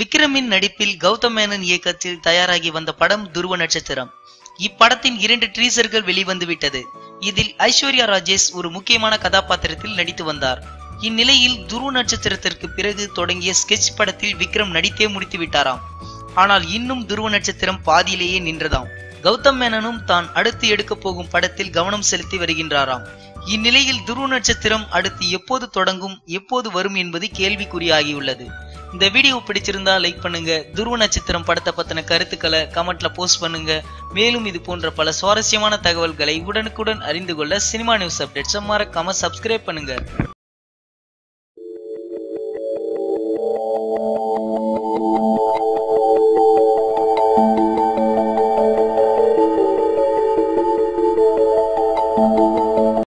விக்ரமின் நடிப்பில் கௌதம் மேனன் இயக்கத்தில் தயாராகி வந்த படம் துருவ நட்சத்திரம். இப்படத்தின் இரண்டு ட்ரீசர்கள் வெளிவந்து விட்டது இதில் ஐஸ்வர்யா ராஜேஷ் ஒரு முக்கியமான கதாபாத்திரத்தில் நடித்து வந்தார். இந்நிலையில் துருவ நட்சத்திரத்திற்கு பிறகு தொடங்கிய ஸ்கெட்ச் படத்தில் விக்ரம் நடித்தே முடித்து விட்டாராம். ஆனால் இன்னும் துருவ நட்சத்திரம் பாதியிலேயே நின்றதாம். கௌதம் மேனனும் தான் அடுத்து எடுக்க போகும் படத்தில் கவனம் செலுத்தி வருகின்றாராம். இந்நிலையில் துருவ நட்சத்திரம் அடுத்து எப்போது தொடங்கும் எப்போது வரும் என்பது கேள்விக்குறியாகியுள்ளது. இந்த வீடியோ பிடிச்சிருந்தா லைக் பண்ணுங்க. துருவ நட்சத்திரம் படத்தை பத்தின கருத்துக்களை கமெண்ட்ல போஸ்ட் பண்ணுங்க. மேலும் இது போன்ற பல சுவாரஸ்யமான தகவல்களை உடனுக்குடன் அறிந்து கொள்ள சினிமா நியூஸ் அப்டேட்ஸை மறக்காம சப்ஸ்கிரைப் பண்ணுங்க.